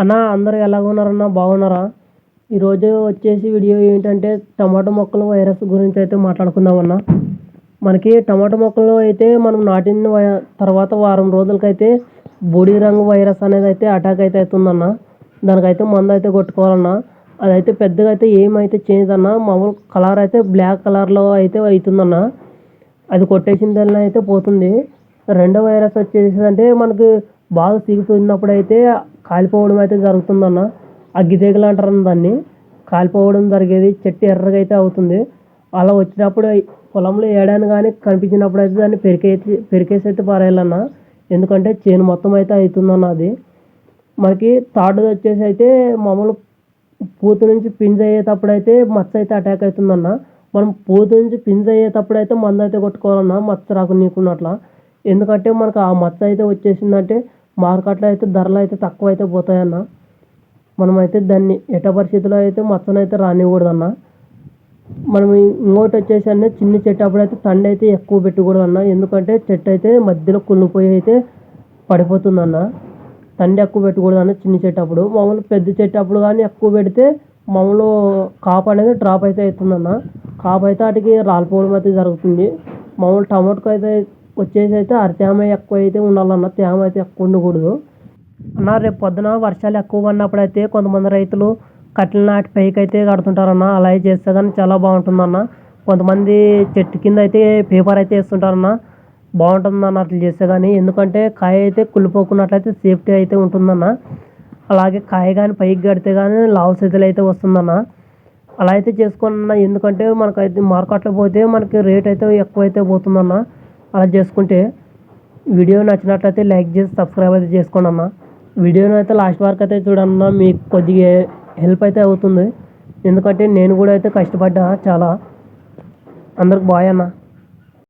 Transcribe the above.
అన్న అందరూ ఎలాగ ఉన్నారన్న బాగున్నారా? ఈరోజు వచ్చేసి వీడియో ఏంటంటే టమాటో మొక్కలు వైరస్ గురించి అయితే మాట్లాడుకుందామన్న. మనకి టమాటో మొక్కలు అయితే మనం నాటిన తర్వాత వారం రోజులకైతే బూడి రంగు వైరస్ అనేది అయితే అటాక్ అయితే అవుతుందన్న. దానికైతే మందు అయితే కొట్టుకోవాలన్న. అదైతే పెద్దగా అయితే ఏమైతే చేంజ్ అన్న మామూలు కలర్ అయితే బ్లాక్ కలర్లో అయితే అవుతుందన్న. అది కొట్టేసిన దానిలో అయితే పోతుంది. రెండో వైరస్ వచ్చేసి అంటే మనకి బాగా సిగుతున్నప్పుడు అయితే కాలిపోవడం అయితే జరుగుతుందన్న. అగ్గి తెగులు దాన్ని. కాలిపోవడం జరిగేది చెట్టు ఎర్రగా అయితే అవుతుంది. అలా వచ్చినప్పుడు పొలంలో ఏడాను కానీ కనిపించినప్పుడు అయితే దాన్ని పెరికేసి పెరికేసి అయితే పారేయాలన్న. ఎందుకంటే చేను మొత్తం అయితే అవుతుందన్న అది. మనకి థర్డ్ వచ్చేసి అయితే మామూలు పూత నుంచి పింజ్ అయ్యేటప్పుడు అయితే మచ్చ అయితే అటాక్ అవుతుందన్న. మనం పూత నుంచి పింజ్ అయ్యేటప్పుడు అయితే మందు అయితే కొట్టుకోవాలన్న మచ్చ రాకు నీకున్నట్ల ఎందుకంటే మనకు ఆ మచ్చ అయితే వచ్చేసిందంటే మార్కెట్లో అయితే ధరలు అయితే తక్కువ అయితే పోతాయన్న. మనమైతే దాన్ని ఎట పరిస్థితిలో అయితే మచ్చనైతే రానివ్వకూడదన్న. మనం ఇంకోటి వచ్చేసి అన్న చిన్న చెట్టు అప్పుడైతే తండ అయితే ఎక్కువ పెట్టకూడదు అన్న ఎందుకంటే చెట్టు అయితే మధ్యలో కుళ్ళిపోయి అయితే పడిపోతుందన్న. తండ్రి ఎక్కువ పెట్టకూడదన్న చిన్న చెట్టు అప్పుడు మామూలు పెద్ద చెట్టు అప్పుడు కానీ ఎక్కువ పెడితే మామూలు కాపు అనేది డ్రాప్ అయితే అవుతుందన్న. కాపు అయితే వాటికి రాలిపోవడం అయితే జరుగుతుంది. మామూలు టమాటోకి అయితే వచ్చేసి అయితే అర తేమ ఎక్కువ అయితే ఉండాలన్న తేమ అయితే ఎక్కువ ఉండకూడదు. అన్న రేపు పొద్దున వర్షాలు ఎక్కువ పడినప్పుడు అయితే కొంతమంది రైతులు కట్టెలు నాటి పైకి అయితే కడుతుంటారన్న అలా చేస్తే కానీ చాలా బాగుంటుందన్న. కొంతమంది చెట్టు కింద అయితే పేపర్ అయితే వేస్తుంటారన్న బాగుంటుందన్న అట్లా చేస్తే కానీ ఎందుకంటే కాయ అయితే కుళ్ళిపోకున్నట్లయితే సేఫ్టీ అయితే ఉంటుందన్న. అలాగే కాయ కానీ పైకి కడితే కానీ లావు స్థితిలో అయితే వస్తుందన్న. అలా అయితే చేసుకున్న ఎందుకంటే మనకైతే మార్కెట్లో పోతే మనకి రేట్ అయితే ఎక్కువ అయితే పోతుందన్న. అలా చేసుకుంటే వీడియో నచ్చినట్లయితే లైక్ చేసి సబ్స్క్రైబ్ అయితే చేసుకోండి అన్న. వీడియోని అయితే లాస్ట్ వరకు అయితే చూడన్న మీకు కొద్దిగా హెల్ప్ అయితే అవుతుంది. ఎందుకంటే నేను కూడా అయితే కష్టపడ్డా చాలా. అందరికి బాయ్ అన్న.